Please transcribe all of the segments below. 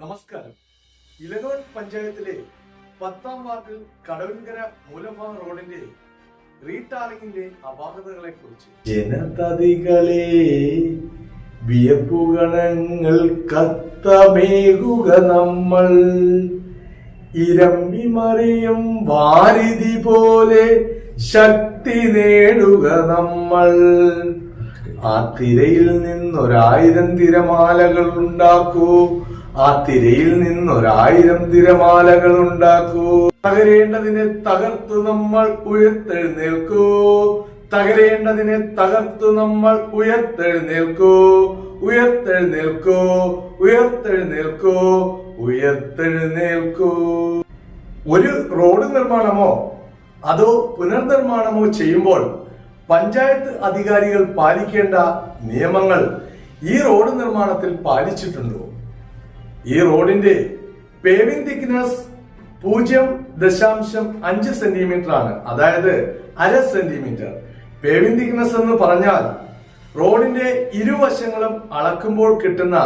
നമസ്കാരം. ഇലനോൾ പഞ്ചായത്തിലെ പത്താം വാർഡിൽ കടവിൻകര മൂലഭാഗ റോഡിന്റെ റീടാറിംഗിന്റെ അപാകതകളെ കുറിച്ച് ജനതതികളെ വിയപ്പുഗണങ്ങൾ കത്തമേകുക നമ്മൾ. ഇരമ്പി മറിയും വാരിതി പോലെ ശക്തി നേടുക നമ്മൾ. ആ തിരയിൽ നിന്നൊരായിരം തിരമാലകൾ ഉണ്ടാക്കൂ. ആ തിരയിൽ നിന്നൊരായിരം തിരമാലകൾ ഉണ്ടാക്കൂ തകരേണ്ടതിനെ തകർത്തു നമ്മൾ ഉയർത്തെഴുന്നേൽക്കൂ. തകരേണ്ടതിനെ തകർത്തു നമ്മൾ ഉയർത്തെഴുന്നേൽക്കൂ. ഉയർത്തെഴുന്നേൽക്കൂ. ഉയർത്തെഴുന്നേൽക്കൂ. ഉയർത്തെഴുന്നേൽക്കൂ. ഒരു റോഡ് നിർമ്മാണമോ അതോ പുനർനിർമ്മാണമോ ചെയ്യുമ്പോൾ പഞ്ചായത്ത് അധികാരികൾ പാലിക്കേണ്ട നിയമങ്ങൾ ഈ റോഡ് നിർമ്മാണത്തിൽ പാലിച്ചിട്ടുണ്ടോ? ഈ റോഡിന്റെ പേവിംഗ് തിക്നെസ് പൂജ്യം ദശാംശം അഞ്ച് സെന്റിമീറ്റർ ആണ്. അതായത് അര സെന്റിമീറ്റർ പേവിംഗ് തിക്നെസ് എന്ന് പറഞ്ഞാൽ റോഡിന്റെ ഇരുവശങ്ങളും അളക്കുമ്പോൾ കിട്ടുന്ന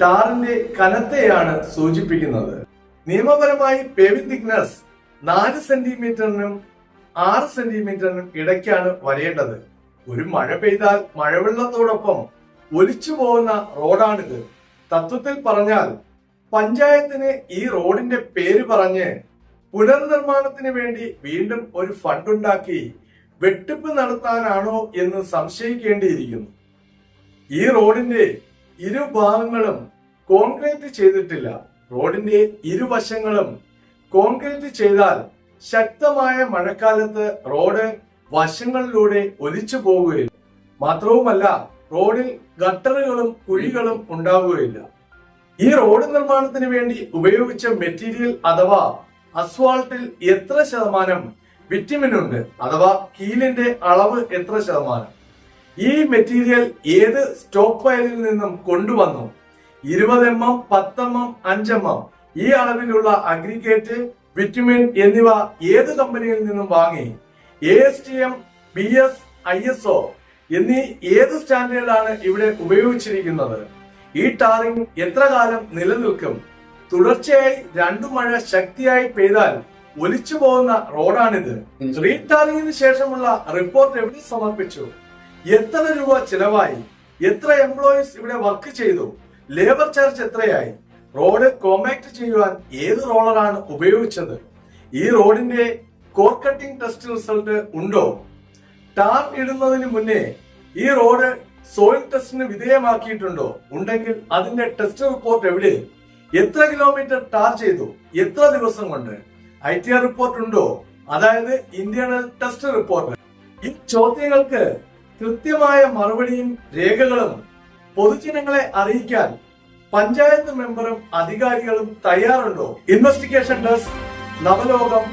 ടാറിന്റെ കനത്തെയാണ് സൂചിപ്പിക്കുന്നത്. നിയമപരമായി പേവിംഗ് തിക്നെസ് നാല് സെന്റിമീറ്ററിനും ആറ് സെന്റിമീറ്ററിനും ഇടയ്ക്കാണ് വരേണ്ടത്. ഒരു മഴ പെയ്താൽ മഴവെള്ളത്തോടൊപ്പം ഒലിച്ചു പോകുന്ന റോഡാണിത്. തത്വത്തിൽ പറഞ്ഞാൽ പഞ്ചായത്തിന് ഈ റോഡിന്റെ പേര് പറഞ്ഞ് പുനർനിർമ്മാണത്തിന് വേണ്ടി വീണ്ടും ഒരു ഫണ്ട് ഉണ്ടാക്കി വെട്ടിപ്പ് നടത്താനാണോ എന്ന് സംശയിക്കേണ്ടിയിരിക്കുന്നു. ഈ റോഡിന്റെ ഇരുഭാഗങ്ങളും കോൺക്രീറ്റ് ചെയ്തിട്ടില്ല. റോഡിന്റെ ഇരുവശങ്ങളും കോൺക്രീറ്റ് ചെയ്താൽ ശക്തമായ മഴക്കാലത്ത് റോഡ് വശങ്ങളിലൂടെ ഒലിച്ചു പോകുകയില്ല. മാത്രവുമല്ല റോഡിൽ ഗട്ടറുകളും കുഴികളും ഉണ്ടാവുകയില്ല. ഈ റോഡ് നിർമ്മാണത്തിന് വേണ്ടി ഉപയോഗിച്ച മെറ്റീരിയൽ അഥവാ അസ്വാൾട്ടിൽ എത്ര ശതമാനം വിറ്റമിൻ ഉണ്ട്? അഥവാ കീലിന്റെ അളവ് എത്ര ശതമാനം? ഈ മെറ്റീരിയൽ ഏത് സ്റ്റോക്ക് പൈലിൽ നിന്നും കൊണ്ടുവന്നു? ഇരുപത് എം എം പത്ത് എം എം അഞ്ച് എം എം. ഈ അളവിലുള്ള അഗ്രിഗേറ്റ് വിറ്റമിൻ എന്നിവ ഏത് കമ്പനിയിൽ നിന്നും വാങ്ങി? A S T M B S I S O എന്നീ ഏത് സ്റ്റാൻഡേർഡാണ് ഇവിടെ ഉപയോഗിച്ചിരിക്കുന്നത്? ഈ ടാറിംഗ് എത്ര കാലം നിലനിൽക്കും. തുടർച്ചയായി രണ്ടു മഴ ശക്തിയായി പെയ്താൽ ഒലിച്ചു പോകുന്ന റോഡാണിത്. റീടാറിംഗിന് ശേഷമുള്ള റിപ്പോർട്ട് എവിടെ സമർപ്പിച്ചു? എത്ര രൂപ ചിലവായി? എത്ര എംപ്ലോയീസ് ഇവിടെ വർക്ക് ചെയ്തു? ലേബർ ചാർജ് എത്രയായി? റോഡ് കോമ്പാക്ട് ചെയ്യുവാൻ ഏത് റോളറാണ് ഉപയോഗിച്ചത്? ഈ റോഡിന്റെ കോർ കട്ടിംഗ് ടെസ്റ്റ് റിസൾട്ട് ഉണ്ടോ? ടാർ ഇടുന്നതിന് മുന്നേ ഈ റോഡ് സോയിൽ ടെസ്റ്റിന് വിധേയമാക്കിയിട്ടുണ്ടോ? ഉണ്ടെങ്കിൽ അതിന്റെ ടെസ്റ്റ് റിപ്പോർട്ട് എവിടെ? എത്ര കിലോമീറ്റർ ടാർ ചെയ്തു? എത്ര ദിവസം കൊണ്ട്? ഐ ടി ആർ റിപ്പോർട്ട് ഉണ്ടോ? അതായത് ഇന്റേണൽ ടെസ്റ്റ് റിപ്പോർട്ട് ഈ ചോദ്യങ്ങൾക്ക് കൃത്യമായ മറുപടിയും രേഖകളും പൊതുജനങ്ങളെ അറിയിക്കാൻ പഞ്ചായത്ത് മെമ്പറും അധികാരികളും തയ്യാറുണ്ടോ? Investigation desk നവലോകം